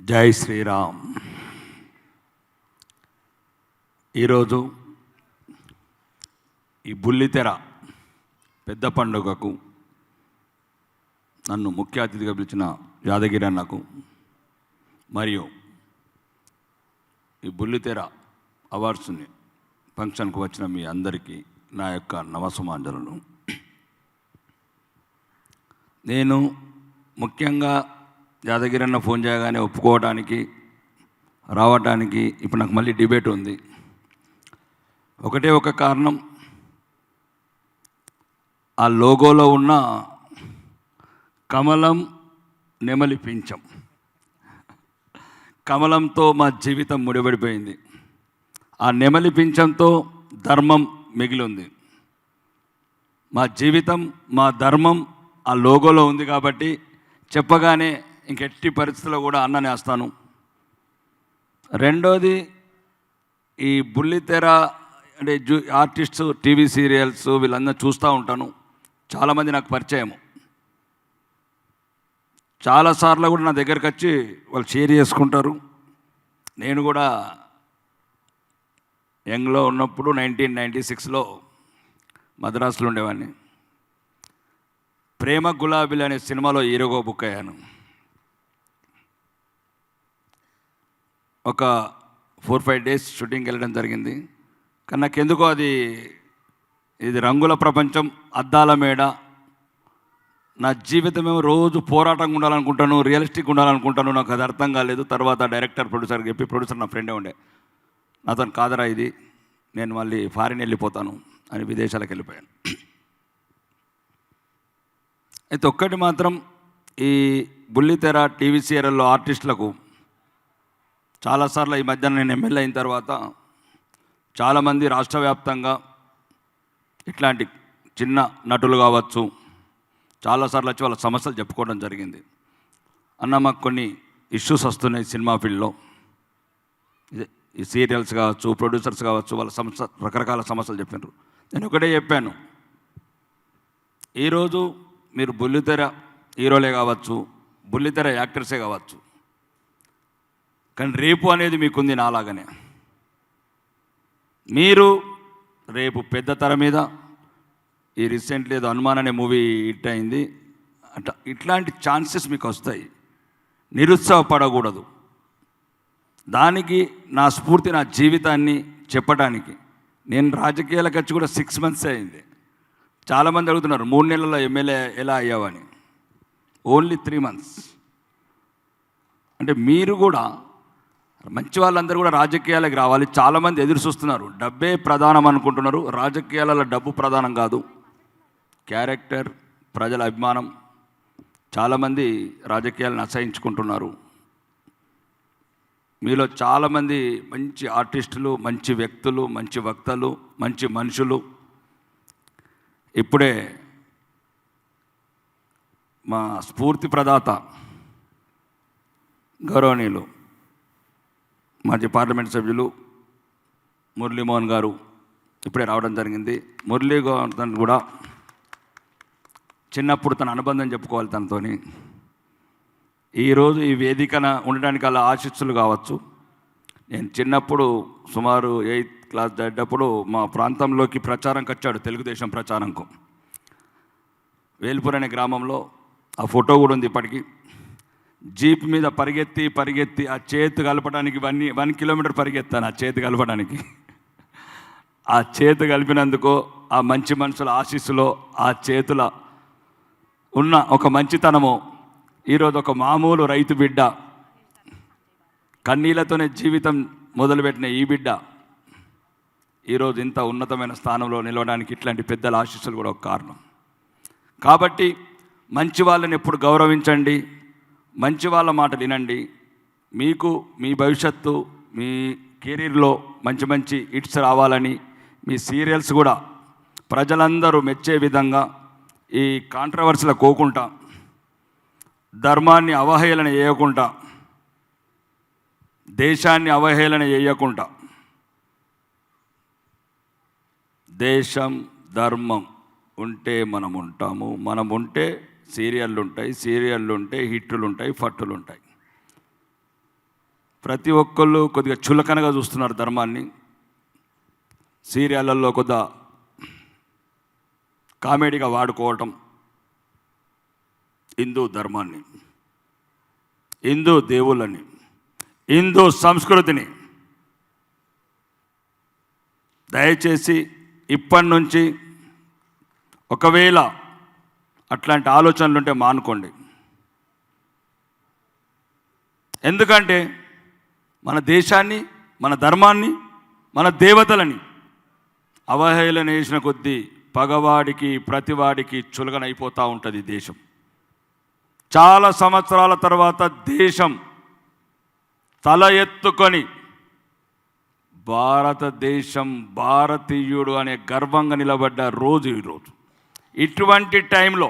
జై శ్రీరామ్. ఈరోజు ఈ బుల్లితెర పెద్ద పండుగకు నన్ను ముఖ్య అతిథిగా పిలిచిన యాదగిరి అన్నకు మరియు ఈ బుల్లితెర అవార్డ్స్ని ఫంక్షన్కు వచ్చిన మీ అందరికీ నా యొక్క నవసమాంజలను నేను ముఖ్యంగా యాదగిరి అన్న ఫోన్ చేయగానే ఒప్పుకోవడానికి రావడానికి ఇప్పుడు నాకు మళ్ళీ డిబేట్ ఉంది. ఒకటే ఒక కారణం. ఆ లోగోలో ఉన్న కమలం నెమలి పించం కమలంతో మా జీవితం ముడిపడిపోయింది. ఆ నెమలి పింఛంతో ధర్మం మిగిలి ఉంది మా జీవితం మా ధర్మం ఆ లోగోలో ఉంది కాబట్టి చెప్పగానే ఇంకెట్టి పరిస్థితుల్లో కూడా అన్నం వేస్తాను రెండోది ఈ బుల్లితెర అంటే జూ ఆర్టిస్ట్స్ టీవీ సీరియల్స్ వీళ్ళందరూ చూస్తూ ఉంటాను. చాలామంది నాకు పరిచయము. చాలాసార్లు కూడా నా దగ్గరికి వచ్చి వాళ్ళు షేర్ చేసుకుంటారు. నేను కూడా యంగ్లో ఉన్నప్పుడు నైన్టీన్ నైంటీ సిక్స్లో మద్రాసులో ఉండేవాడిని. ప్రేమ గులాబీలు అనే సినిమాలో హీరోగా బుక్ అయ్యాను. ఒక ఫోర్ ఫైవ్ డేస్ షూటింగ్కి వెళ్ళడం జరిగింది. కానీ నాకు ఎందుకో అది ఇది రంగుల ప్రపంచం అద్దాల మేడ. నా జీవితం ఏమో రోజు పోరాటంగా ఉండాలనుకుంటాను రియలిస్టిక్ ఉండాలనుకుంటాను నాకు అది అర్థం కాలేదు. తర్వాత డైరెక్టర్ ప్రొడ్యూసర్ చెప్పి ప్రొడ్యూసర్ నా ఫ్రెండే ఉండే. నాతో కాదరా ఇది నేను మళ్ళీ ఫారిన్ వెళ్ళిపోతాను అని విదేశాలకు వెళ్ళిపోయాను. అయితే ఒక్కటి మాత్రం ఈ బుల్లితెర టీవీ సీరియల్లో ఆర్టిస్టులకు చాలాసార్లు ఈ మధ్యన నేను ఎమ్మెల్యే అయిన తర్వాత చాలామంది రాష్ట్ర వ్యాప్తంగా ఇట్లాంటి చిన్న నటులు కావచ్చు చాలాసార్లు వచ్చి వాళ్ళ సమస్యలు చెప్పుకోవడం జరిగింది. అన్న మాకు కొన్ని ఇష్యూస్ వస్తున్నాయి సినిమా ఫీల్డ్లో. ఈ సీరియల్స్ కావచ్చు ప్రొడ్యూసర్స్ కావచ్చు వాళ్ళ సమస్య రకరకాల సమస్యలు చెప్పినారు. నేను ఒకటే చెప్పాను. ఈరోజు మీరు బుల్లితెర హీరోలే కావచ్చు బుల్లితెర యాక్టర్సే కావచ్చు కానీ రేపు అనేది మీకుంది నాలాగనే. మీరు రేపు పెద్ద తెర మీద ఈ రీసెంట్లీ ఏదో హనుమాన్ అనే మూవీ హిట్ అయింది అట్లా ఇట్లాంటి ఛాన్సెస్ మీకు వస్తాయి నిరుత్సాహపడకూడదు. దానికి నా స్ఫూర్తి నా జీవితాన్ని చెప్పడానికి నేను రాజకీయాలకు వచ్చి కూడా సిక్స్ మంత్స్ అయింది. చాలామంది అడుగుతున్నారు మూడు నెలల్లో ఎమ్మెల్యే ఎలా అయ్యావని ఓన్లీ త్రీ మంత్స్ అంటే మీరు కూడా మంచి వాళ్ళందరూ కూడా రాజకీయాలకు రావాలి. చాలామంది ఎదురు చూస్తున్నారు. డబ్బే ప్రధానం అనుకుంటున్నారు. రాజకీయాలలో డబ్బు ప్రధానం కాదు. క్యారెక్టర్ ప్రజల అభిమానం చాలామంది రాజకీయాలను అసహించుకుంటున్నారు. మీలో చాలామంది మంచి ఆర్టిస్టులు మంచి వ్యక్తులు మంచి వక్తలు మంచి మనుషులు. ఇప్పుడే మా స్ఫూర్తి ప్రదాత గౌరవనీయులు మాజీ పార్లమెంట్ సభ్యులు మురళీమోహన్ గారు ఇప్పుడే రావడం జరిగింది. మురళీ గౌతమ్ కూడా చిన్నప్పుడు తన అనుబంధం చెప్పుకోవాలి తనతోని. ఈరోజు ఈ వేదికన ఉండడానికి అలా ఆశిస్సులు కావచ్చు. నేను చిన్నప్పుడు సుమారు ఎయిత్ క్లాస్ చదివేటప్పుడు మా ప్రాంతంలోకి ప్రచారంకి వచ్చాడు తెలుగుదేశం ప్రచారంకు. వేల్పూర్ అనే గ్రామంలో ఆ ఫోటో కూడా ఉంది ఇప్పటికీ. జీప్ మీద పరిగెత్తి పరిగెత్తి ఆ చేతి కలపడానికి వన్ వన్ కిలోమీటర్ పరిగెత్తాను ఆ చేతి కలపడానికి. ఆ చేతి కలిపినందుకు ఆ మంచి మనుషుల ఆశీస్సులో ఆ చేతుల ఉన్న ఒక మంచితనము ఈరోజు ఒక మామూలు రైతు బిడ్డ కన్నీళ్ళతోనే జీవితం మొదలుపెట్టిన ఈ బిడ్డ ఈరోజు ఇంత ఉన్నతమైన స్థానంలో నిలవడానికి ఇట్లాంటి పెద్దల ఆశీస్సులు కూడా ఒక కారణం. కాబట్టి మంచి వాళ్ళని ఎప్పుడు గౌరవించండి. మంచి వాళ్ళ మాట వినండి. మీకు మీ భవిష్యత్తు మీ కెరీర్లో మంచి మంచి హిట్స్ రావాలని మీ సీరియల్స్ కూడా ప్రజలందరూ మెచ్చే విధంగా ఈ కాంట్రవర్సీలో కోకుండా ధర్మాన్ని అవహేళన చేయకుండా దేశాన్ని అవహేళన చేయకుండా దేశం ధర్మం ఉంటే మనం ఉంటాము మనం ఉంటే సీరియళ్ళు ఉంటాయి సీరియళ్ళు ఉంటే హిట్టులు ఉంటాయి ఫట్టులు ఉంటాయి ప్రతి ఒక్కళ్ళు కొద్దిగా చులకనగా చూస్తున్నారు ధర్మాన్ని. సీరియళ్ళల్లో కొద్దిగా కామెడీగా వాడుకోవటం హిందూ ధర్మాన్ని హిందూ దేవుళ్ళని హిందూ సంస్కృతిని దయచేసి ఇప్పటి నుంచి ఒకవేళ అట్లాంటి ఆలోచనలు ఉంటే మానుకోండి. ఎందుకంటే మన దేశాన్ని మన ధర్మాన్ని మన దేవతలని అవహేళన చేసిన కొద్దీ పగవాడికి ప్రతివాడికి చులకనైపోతూ ఉంటుంది దేశం. చాలా సంవత్సరాల తర్వాత దేశం తల ఎత్తుకొని భారతదేశం భారతీయుడు అనే గర్వంగా నిలబడ్డ రోజు ఈరోజు ఇటువంటి టైంలో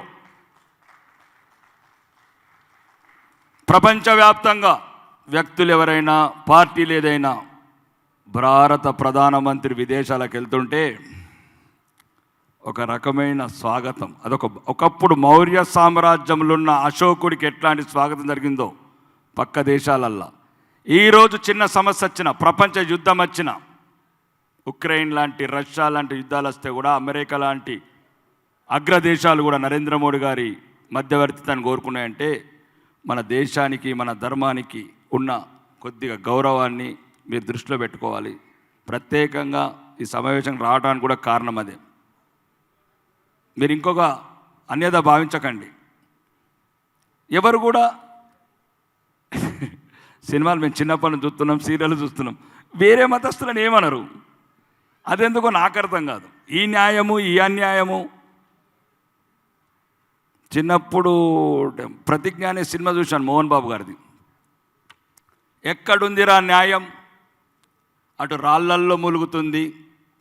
ప్రపంచవ్యాప్తంగా వ్యక్తులు ఎవరైనా పార్టీలు ఏదైనా భారత ప్రధానమంత్రి విదేశాలకు వెళ్తుంటే ఒక రకమైన స్వాగతం. అదొక ఒకప్పుడు మౌర్య సామ్రాజ్యంలో ఉన్న అశోకుడికి ఎట్లాంటి స్వాగతం జరిగిందో పక్క దేశాలల్లా. ఈరోజు చిన్న సమస్య వచ్చిన ప్రపంచ యుద్ధం వచ్చిన ఉక్రెయిన్ లాంటి రష్యా లాంటి యుద్ధాలు వస్తే కూడా అమెరికా లాంటి అగ్రదేశాలు కూడా నరేంద్ర మోడీ గారి మధ్యవర్తితాన్ని కోరుకున్నాయంటే మన దేశానికి మన ధర్మానికి ఉన్న కొద్దిగా గౌరవాన్ని మీరు దృష్టిలో పెట్టుకోవాలి. ప్రత్యేకంగా ఈ సమావేశం రావడానికి కూడా కారణం అదే. మీరు ఇంకొక అన్యత భావించకండి. ఎవరు కూడా సినిమాలు మేము చిన్నప్పటి నుంచి చూస్తున్నాం సీరియల్ చూస్తున్నాం. వేరే మతస్థులను ఏమనరు. అదెందుకో నాకు అర్థం కాదు. ఈ న్యాయము ఈ అన్యాయము చిన్నప్పుడు ప్రతిజ్ఞ అనే సినిమా చూశాను మోహన్ బాబు గారిది. ఎక్కడుందిరా న్యాయం? అటు రాళ్ళల్లో ములుగుతుంది.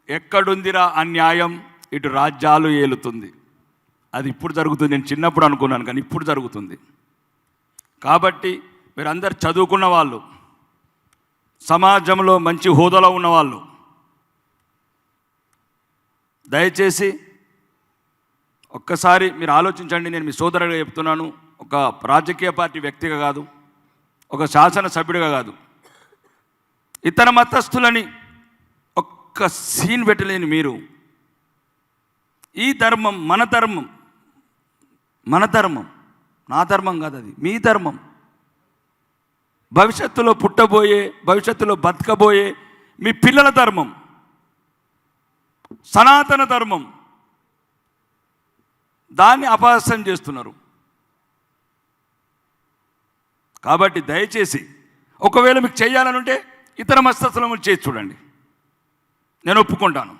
ఎక్కడుందిరా అన్యాయం? ఇటు రాజ్యాలు ఏలుతుంది. అది ఇప్పుడు జరుగుతుంది. నేను చిన్నప్పుడు అనుకున్నాను కానీ ఇప్పుడు జరుగుతుంది. కాబట్టి మీరందరు చదువుకున్న వాళ్ళు సమాజంలో మంచి హోదాలో ఉన్నవాళ్ళు దయచేసి ఒక్కసారి మీరు ఆలోచించండి నేను మీ సోదరుగా చెప్తున్నాను. ఒక రాజకీయ పార్టీ వ్యక్తిగా కాదు ఒక శాసనసభ్యుడిగా కాదు. ఇతర మతస్థులని ఒక్క సీన్ పెట్టలేని మీరు. ఈ ధర్మం మన ధర్మం మన ధర్మం నా ధర్మం కాదు అది మీ ధర్మం. భవిష్యత్తులో పుట్టబోయే భవిష్యత్తులో బతకబోయే మీ పిల్లల ధర్మం సనాతన ధర్మం. దాన్ని అపహాస్యం చేస్తున్నారు. కాబట్టి దయచేసి ఒకవేళ మీకు చేయాలనుంటే ఇతర మస్తస్థలం చేసి చూడండి. నేను ఒప్పుకుంటాను.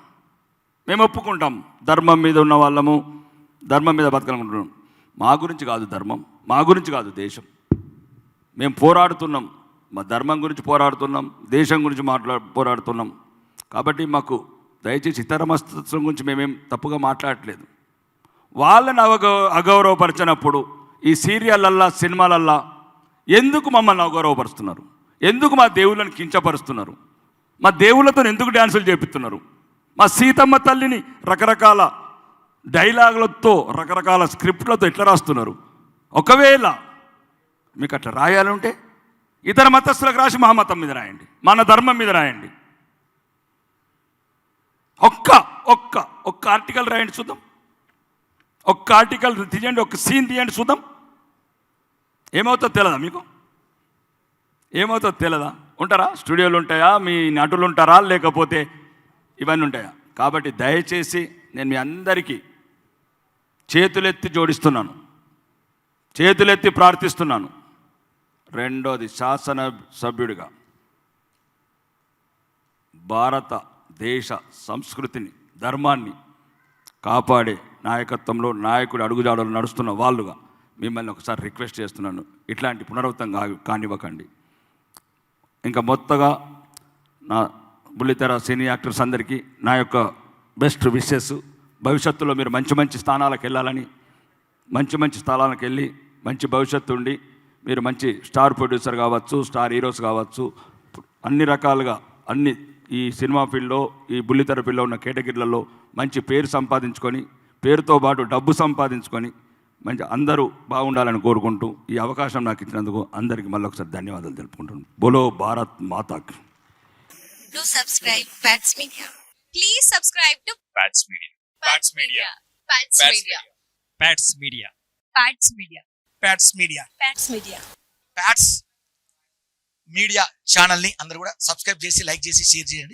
మేము ఒప్పుకుంటాం. ధర్మం మీద ఉన్న వాళ్ళము ధర్మం మీద బతకాలనుకుంటున్నాం మా గురించి కాదు ధర్మం మా గురించి కాదు దేశం. మేము పోరాడుతున్నాం. మా ధర్మం గురించి పోరాడుతున్నాం దేశం గురించి మాట్లా పోరాడుతున్నాం. కాబట్టి మాకు దయచేసి ఇతర మస్తత్వం గురించి మేమేం తప్పుగా మాట్లాడట్లేదు. వాళ్ళని అవగౌ అగౌరవపరిచినప్పుడు ఈ సీరియళ్ళల్లా సినిమాలల్లా ఎందుకు మమ్మల్ని అగౌరవపరుస్తున్నారు? ఎందుకు మా దేవుళ్ళని కించపరుస్తున్నారు? మా దేవుళ్ళతో ఎందుకు డ్యాన్సులు చేపిస్తున్నారు? మా సీతమ్మ తల్లిని రకరకాల డైలాగులతో రకరకాల స్క్రిప్ట్లతో ఎట్లా రాస్తున్నారు? ఒకవేళ మీకు అట్లా రాయాలంటే ఇతర మతస్థులకు రాసి మా మతం మీద రాయండి మన ధర్మం మీద రాయండి. ఒక్క ఒక్క ఒక్క ఆర్టికల్ రాయండి చూద్దాం. ఒక్క ఆర్టికల్ తీయండి ఒక సీన్ తీయండి చూద్దాం. ఏమవుతుందో తెలియదా మీకు? ఏమవుతుందో తెలియదా ఉంటారా? స్టూడియోలు ఉంటాయా? మీ నటులు ఉంటారా? లేకపోతే ఇవన్నీ ఉంటాయా? కాబట్టి దయచేసి నేను మీ అందరికీ చేతులెత్తి జోడిస్తున్నాను. చేతులెత్తి ప్రార్థిస్తున్నాను. రెండోది శాసన సభ్యుడిగా. భారతదేశ సంస్కృతిని ధర్మాన్ని కాపాడే నాయకత్వంలో నాయకుడు అడుగుజాడలు నడుస్తున్న వాళ్ళుగా మిమ్మల్ని ఒకసారి రిక్వెస్ట్ చేస్తున్నాను. ఇట్లాంటి పునరావృతం కా కానివ్వకండి. ఇంకా మొత్తగా నా బుల్లితెర సినీ యాక్టర్స్ అందరికీ నా యొక్క బెస్ట్ విషెస్. భవిష్యత్తులో మీరు మంచి మంచి స్థానాలకు వెళ్ళాలని మంచి మంచి స్థలాలకు వెళ్ళి మంచి భవిష్యత్తు ఉండి మీరు మంచి స్టార్ ప్రొడ్యూసర్ కావచ్చు స్టార్ హీరోస్ కావచ్చు అన్ని రకాలుగా అన్ని ఈ సినిమా ఫీల్డ్లో ఈ బుల్లితెర ఫీల్డ్లో ఉన్న కేటగిరీలలో మంచి పేరు సంపాదించుకొని పేరుతో పాటు డబ్బు సంపాదించుకొని మంచి అందరూ బాగుండాలని కోరుకుంటూ ఈ అవకాశం నాకు ఇచ్చినందుకు అందరికీ మళ్ళీ ఒకసారి ధన్యవాదాలు తెలుపుకుంటున్నాను బోలో భారత్ మాతాకి Do subscribe Pats Media. Please subscribe to Pats Media. Pats Media. Pats Pats Media. Pats Media. Pats Media. Pats media Pats Media. Pats media ఛానల్ని అందరూ కూడా సబ్స్క్రైబ్ చేసి లైక్ చేసి షేర్ చేయండి